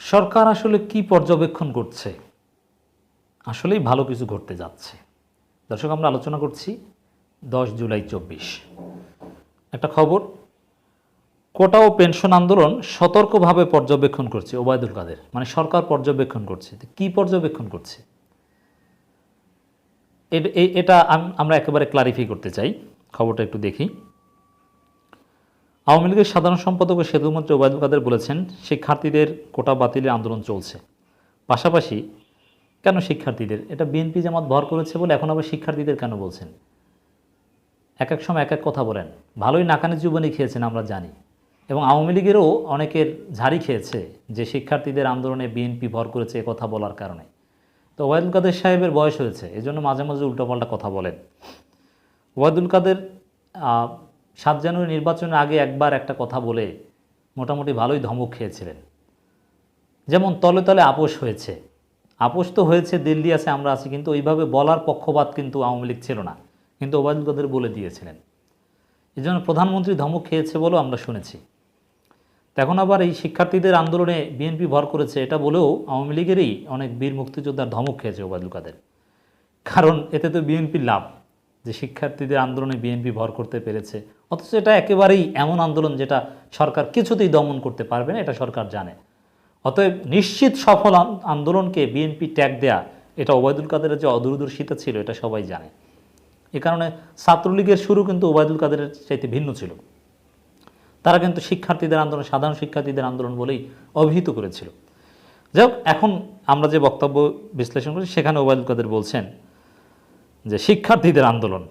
সরকার আসলে কি পর্যবেক্ষণ করছে? আসলেই ভালো কিছু ঘটতে যাচ্ছে। দর্শক, আমরা আলোচনা করছি দশ জুলাই চব্বিশ। একটা খবর, কোটা ও পেনশন আন্দোলন সতর্কভাবে পর্যবেক্ষণ করছে ওবায়দুল কাদের। মানে সরকার পর্যবেক্ষণ করছে। কি পর্যবেক্ষণ করছে? এটা আমরা একেবারে ক্লারিফাই করতে চাই। খবরটা একটু দেখি। আওয়ামী লীগের সাধারণ সম্পাদক ও সেতুমন্ত্রী ওবায়দুল কাদের বলেছেন, শিক্ষার্থীদের কোটা বাতিলের আন্দোলন চলছে। পাশাপাশি, কেন শিক্ষার্থীদের? এটা বিএনপি জামাত ভর করেছে বলে এখন আবার শিক্ষার্থীদের কেন বলছেন? এক এক সময় এক এক কথা বলেন। ভালোই নাকানি জীবনী খেয়েছেন আমরা জানি। এবং আওয়ামী লীগেরও অনেকের ঝাড়ি খেয়েছে যে শিক্ষার্থীদের আন্দোলনে বিএনপি ভর করেছে কথা বলার কারণে। তো ওবায়দুল কাদের সাহেবের বয়স হয়েছে, এজন্য মাঝে মাঝে উল্টোপাল্টা কথা বলেন। ওবায়দুল কাদের সাত জানুয়ারি নির্বাচনের আগে একবার একটা কথা বলে মোটামুটি ভালোই ধমক খেয়েছিলেন। যেমন তলে তলে আপোষ হয়েছে। আপোষ তো হয়েছে, দিল্লি আছে, আমরা আছি, কিন্তু ওইভাবে বলার পক্ষপাত কিন্তু আওয়ামী লীগ ছিল না। কিন্তু ওবায়দুল কাদের বলে দিয়েছিলেন। এই জন্য প্রধানমন্ত্রী ধমক খেয়েছে বলেও আমরা শুনেছি। এখন আবার এই শিক্ষার্থীদের আন্দোলনে বিএনপি ভর করেছে, এটা বলেও আওয়ামী লীগেরই অনেক বীর মুক্তিযোদ্ধার ধমক খেয়েছে ওবায়দুল কাদের। কারণ এতে তো বিএনপির লাভ। যে শিক্ষার্থীদের আন্দোলনে বিএনপি ভর করতে পেরেছে। অথচ এটা একেবারেই এমন আন্দোলন যেটা সরকার কিছুতেই দমন করতে পারবে না, এটা সরকার জানে। অতএব নিশ্চিত সফল আন্দোলনকে বিএনপি ট্যাগ দেয়া, এটা ওবায়দুল কাদেরের যে অদূরদর্শিতা ছিল, এটা সবাই জানে। এ কারণে ছাত্রলীগের শুরু কিন্তু ওবায়দুল কাদেরের চাইতে ভিন্ন ছিল। তারা কিন্তু শিক্ষার্থীদের আন্দোলন, সাধারণ শিক্ষার্থীদের আন্দোলন বলেই অভিহিত করেছিল। যাই এখন আমরা যে বক্তব্য বিশ্লেষণ করি সেখানে ওবায়দুল কাদের বলছেন যে শিক্ষার্থীদের আন্দোলন।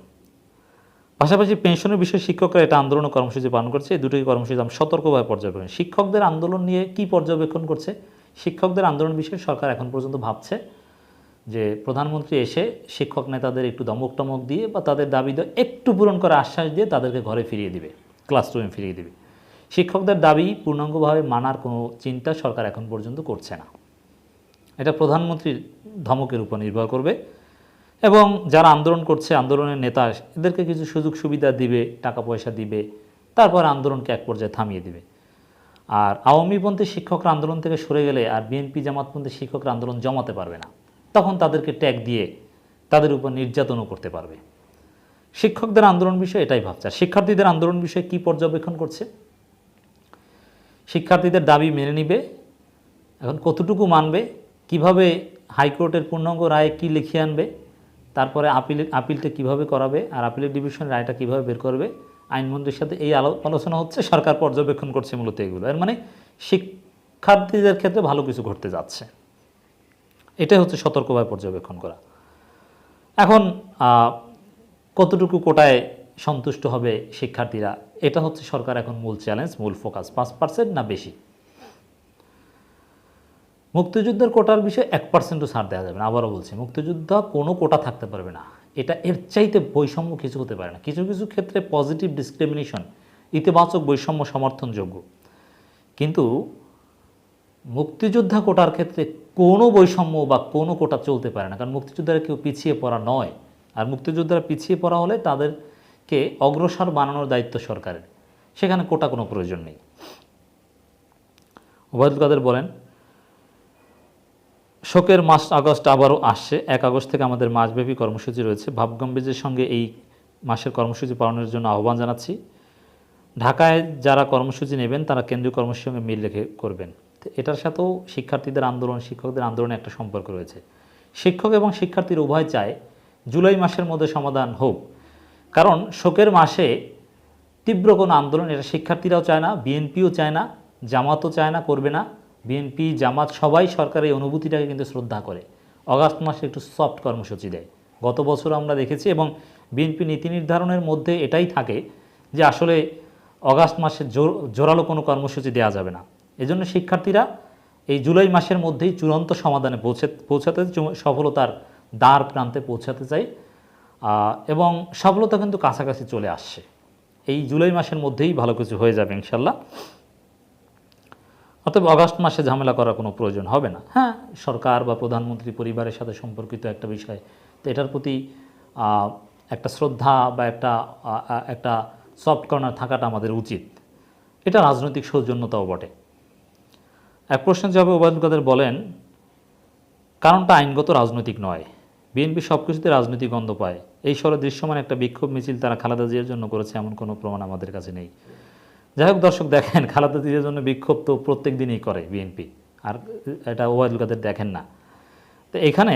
পাশাপাশি পেনশনের বিষয়ে শিক্ষকরা এটা আন্দোলন কর্মসূচি পালন করছে। এই দুটোই কর্মসূচি আমরা সতর্কভাবে পর্যবেক্ষণ শিক্ষকদের আন্দোলন নিয়ে কি পর্যবেক্ষণ করছে? শিক্ষকদের আন্দোলন বিষয়ে সরকার এখন পর্যন্ত ভাবছে যে প্রধানমন্ত্রী এসে শিক্ষক নেতাদের একটু দমক টমক দিয়ে বা তাদের দাবি একটু পূরণ করে আশ্বাস দিয়ে তাদেরকে ঘরে ফিরিয়ে দিবে ক্লাসরুমে ফিরিয়ে দিবে। শিক্ষকদের দাবি পূর্ণাঙ্গভাবে মানার কোনো চিন্তা সরকার এখন পর্যন্ত করছে না। এটা প্রধানমন্ত্রীর ধমকের উপর নির্ভর করবে। এবং যারা আন্দোলন করছে, আন্দোলনের নেতা, এদেরকে কিছু সুযোগ সুবিধা দিবে, টাকা পয়সা দিবে, তারপর আন্দোলনকে এক পর্যায়ে থামিয়ে দিবে। আর আওয়ামীপন্থী শিক্ষকরা আন্দোলন থেকে সরে গেলে আর বিএনপি জামাতপন্থী শিক্ষকরা আন্দোলন জমাতে পারবে না। তখন তাদেরকে ট্যাগ দিয়ে তাদের উপর নির্যাতনও করতে পারবে। শিক্ষকদের আন্দোলন বিষয়ে এটাই ভাবছে। আর শিক্ষার্থীদের আন্দোলন বিষয়ে কী পর্যবেক্ষণ করছে? শিক্ষার্থীদের দাবি মেনে নিবে, এখন কতটুকু মানবে, কীভাবে হাইকোর্টের পূর্ণাঙ্গ রায়ে কি লিখিয়ে আনবে তারপরে আপিল, আপিলটা কীভাবে করাবে আর আপিলের ডিভিশন রায়টা কীভাবে বের করবে, আইনমন্ত্রীর সাথে এই আলো, আলোচনা হচ্ছে, সরকার পর্যবেক্ষণ করছে মূলত এগুলো। এর মানে শিক্ষার্থীদের ক্ষেত্রে ভালো কিছু ঘটতে যাচ্ছে। এটাই হচ্ছে সতর্কভাবে পর্যবেক্ষণ করা। এখন কতটুকু কোটায় সন্তুষ্ট হবে শিক্ষার্থীরা? এটা হচ্ছে সরকার এখন মূল চ্যালেঞ্জ মূল ফোকাস পাঁচ পার্সেন্ট না বেশি? মুক্তিযুদ্ধের কোটার বিষয়ে এক পার্সেন্টও ছাড় দেওয়া যাবে না, আবারও বলছি, মুক্তিযুদ্ধ কোনো কোটা থাকতে পারবে না। এটা এর চাইতে বৈষম্য কিছু হতে পারে না। কিছু কিছু ক্ষেত্রে পজিটিভ ডিসক্রিমিনেশন ইতিবাচক বৈষম্য সমর্থনযোগ্য। কিন্তু মুক্তিযোদ্ধা কোটার ক্ষেত্রে কোনো বৈষম্য বা কোনো কোটা চলতে পারে না, কারণ মুক্তিযোদ্ধারা কেউ পিছিয়ে পড়া নয়। আর মুক্তিযোদ্ধারা পিছিয়ে পড়া হলে তাদেরকে অগ্রসর বানানোর দায়িত্ব সরকারের। সেখানে কোটা কোনো প্রয়োজন নেই। ওবায়দুল কাদের বলেন শোকের মাস আগস্ট আবারও আসছে। এক আগস্ট থেকে আমাদের মাসব্যাপী কর্মসূচি রয়েছে। ভাবগম্ভীর্যের সঙ্গে এই মাসের কর্মসূচি পালনের জন্য আহ্বান জানাচ্ছি। ঢাকায় যারা কর্মসূচি নেবেন, তারা কেন্দ্রীয় কর্মসূচির সঙ্গে মিল রেখে করবেন। এটার সাথেও শিক্ষার্থীদের আন্দোলন, শিক্ষকদের আন্দোলনে একটা সম্পর্ক রয়েছে। শিক্ষক এবং শিক্ষার্থীর উভয় চায় জুলাই মাসের মধ্যে সমাধান হোক। কারণ শোকের মাসে তীব্র কোনো আন্দোলন, এটা শিক্ষার্থীরাও চায় না, বিএনপিও চায় না, জামাতও চায় না, করবে না। বিএনপি, জামাত সবাই সরকারের এই অনুভূতিটাকে কিন্তু শ্রদ্ধা করে। অগাস্ট মাসে একটু সফট কর্মসূচি দেয়। গত বছর আমরা দেখেছি এবং বিএনপি নীতি নির্ধারণের মধ্যে এটাই থাকে যে আসলে অগাস্ট মাসে জোর- জোরালো কোনো কর্মসূচি দেওয়া যাবে না। এজন্য শিক্ষার্থীরা এই জুলাই মাসের মধ্যেই চূড়ান্ত সমাধানে পৌঁছে, পৌঁছাতে সফলতার দ্বার প্রান্তে পৌঁছাতে চাই। এবং সফলতা কিন্তু কাছাকাছি চলে আসছে। এই জুলাই মাসের মধ্যেই ভালো কিছু হয়ে যাবে ইনশাল্লাহ। অতএব আগস্ট মাসে ঝামেলা করার কোনো প্রয়োজন হবে না। হ্যাঁ। সরকার বা প্রধানমন্ত্রী পরিবারের সাথে সম্পর্কিত একটা বিষয়। তো এটার প্রতি একটা শ্রদ্ধা বা একটা একটা সফট কর্নার থাকাটা আমাদের উচিত। এটা রাজনৈতিক সৌজন্যতাও বটে। এক প্রশ্নের জবাবে ওবায়দুল কাদের বলেন কারণটা আইনগত রাজনৈতিক নয়। বিএনপি সব কিছুতে রাজনৈতিক গন্ধ পায়। এই স্বরে দৃশ্যমান একটা বিক্ষোভ মিছিল তারা খালেদা জিয়ার জন্য করেছে এমন কোনো প্রমাণ আমাদের কাছে নেই। যাই হোক, দর্শক, দেখেন, খালেদা জিয়ার জন্য বিক্ষোভ তো প্রত্যেক দিনই করে বিএনপি। আর এটা ওবায়দুল কাদের দেখেন না। তো এখানে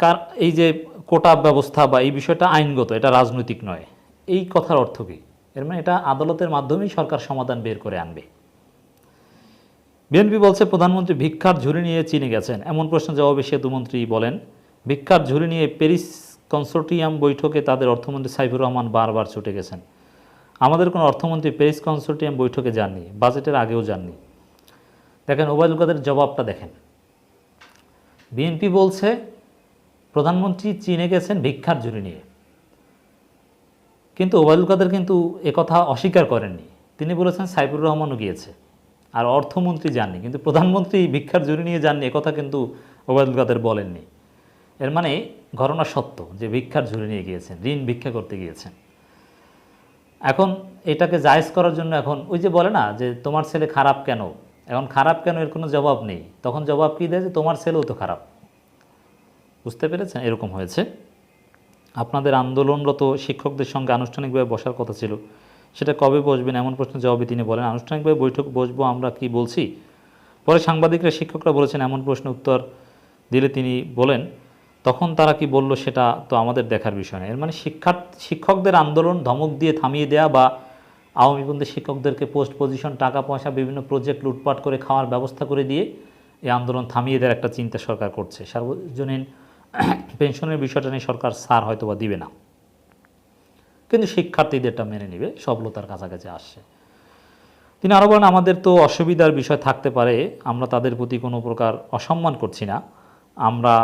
কার এই যে কোটা ব্যবস্থা বা এই বিষয়টা আইনগত, এটা রাজনৈতিক নয়। এই কথার অর্থ কী? এর মানে এটা আদালতের মাধ্যমেই সরকার সমাধান বের করে আনবে। বিএনপি বলছে, প্রধানমন্ত্রী ভিক্ষার ঝুড়ি নিয়ে চীনে গেছেন। এমন প্রশ্নের জবাবে সেতুমন্ত্রী বলেন, ভিক্ষার ঝুড়ি নিয়ে প্যারিস কনসোর্টিয়াম বৈঠকে তাদের অর্থমন্ত্রী সাইফুর রহমান বারবার ছুটে গেছেন। আমাদের কোনো অর্থমন্ত্রী প্যারিস কনসোর্টিয়াম বৈঠকে যাননি, বাজেটের আগেও যাননি। দেখেন, ওবায়দুল কাদের জবাবটা দেখেন। বিএনপি বলছে, প্রধানমন্ত্রী চীনে গেছেন ভিক্ষার ঝুড়ি নিয়ে। কিন্তু ওবায়দুল কাদের কিন্তু একথা অস্বীকার করেননি। তিনি বলেছেন সাইফুর রহমানও গিয়েছে, আর অর্থমন্ত্রী যাননি। কিন্তু প্রধানমন্ত্রী ভিক্ষার জুড়ি নিয়ে যাননি একথা কিন্তু ওবায়দুল কাদের বলেননি। এর মানে ঘটনা সত্য যে ভিক্ষার ঝুড়ি নিয়ে গিয়েছেন, ঋণ ভিক্ষা করতে গিয়েছেন। এখন এটাকে জায়েজ করার জন্য এখন, ওই যে বলে না যে তোমার ছেলে খারাপ কেন? এখন খারাপ কেন এর কোনো জবাব নেই। তখন জবাব কী দেয় যে তোমার ছেলেও তো খারাপ। বুঝতে পেরেছেন? এরকম হয়েছে। আপনাদের আন্দোলনরত শিক্ষকদের সঙ্গে আনুষ্ঠানিকভাবে বসার কথা ছিল। সেটা কবে বসবেন এমন প্রশ্নের জবাবে তিনি বলেন, আনুষ্ঠানিকভাবে বৈঠক বসবো আমরা কি বলছি? পরে সাংবাদিকরা, শিক্ষকরা বলেছেন, এমন প্রশ্ন উত্তর দিলে তিনি বলেন তখন তারা কি বলল, সেটা তো আমাদের দেখার বিষয় নয় এর মানে শিক্ষার, শিক্ষকদের আন্দোলন ধমক দিয়ে থামিয়ে দেয়া বা আওয়ামী আওয়ামীপন্থী শিক্ষকদেরকে পোস্ট পজিশন, টাকা পয়সা, বিভিন্ন প্রজেক্ট লুটপাট করে খাওয়ার ব্যবস্থা করে দিয়ে এই আন্দোলন থামিয়ে দেওয়ার একটা চিন্তা সরকার করছে। সার্বজনীন পেনশনের বিষয়টা নিয়ে সরকার সার হয়তো বা দিবে না। কিন্তু শিক্ষার্থীদেরটা মেনে নেবে, সফলতার কাছাকাছি আসছে। তিনি আরও বলেন, আমাদের তো অসুবিধার বিষয় থাকতে পারে, আমরা তাদের প্রতি কোনো প্রকার অসম্মান করছি না। আমরা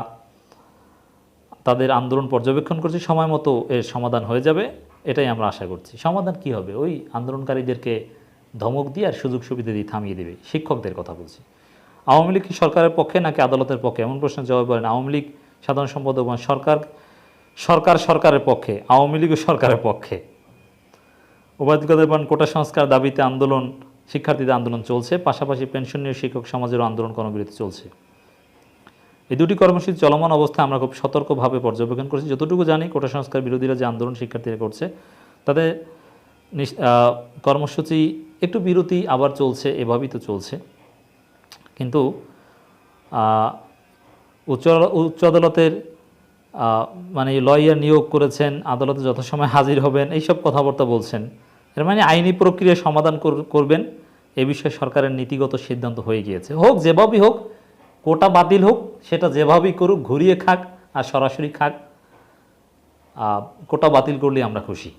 তাদের আন্দোলন পর্যবেক্ষণ করছি, সময় মতো এর সমাধান হয়ে যাবে, এটাই আমরা আশা করছি। সমাধান কি হবে? ওই আন্দোলনকারীদেরকে ধমক দিয়ে আর সুযোগ সুবিধা দিয়ে থামিয়ে দেবে, শিক্ষকদের কথা বলছি। আওয়ামী লীগ কি সরকারের পক্ষে নাকি আদালতের পক্ষে? এমন প্রশ্নের জবাব বলেন আওয়ামী লীগ সাধারণ সম্পাদক সরকার সরকার সরকারের পক্ষে, আওয়ামী লীগও সরকারের পক্ষে। ওবায়দুল কাদের বলেন, কোটা সংস্কার দাবিতে আন্দোলন, শিক্ষার্থীদের আন্দোলন চলছে, পাশাপাশি পেনশনীয় শিক্ষক সমাজেরও আন্দোলন কর্মবিরতি চলছে। এই দুটি কর্মসূচি চলমান অবস্থায় আমরা খুব সতর্কভাবে পর্যবেক্ষণ করছি। যতটুকু জানি কোটা সংস্কার বিরোধীরা যে আন্দোলন শিক্ষার্থীরা করছে তাদের কর্মসূচি একটু বিরতি আবার চলছে, এভাবেই তো চলছে। কিন্তু উচ্চ উচ্চ আদালতের মানে লয়ার নিয়োগ করেছেন, আদালতে যথাসময় হাজির হবেন, এইসব কথাবার্তা বলছেন। এর মানে আইনি প্রক্রিয়া সমাধান কর- করবেন, এ বিষয়ে সরকারের নীতিগত সিদ্ধান্ত হয়ে গিয়েছে। হোক, যেভাবেই হোক কোটা বাতিল হোক, সেটা যেভাবেই করুক, ঘুরিয়ে খাক আর সরাসরি খাক কোটা বাতিল করলে আমরা খুশি।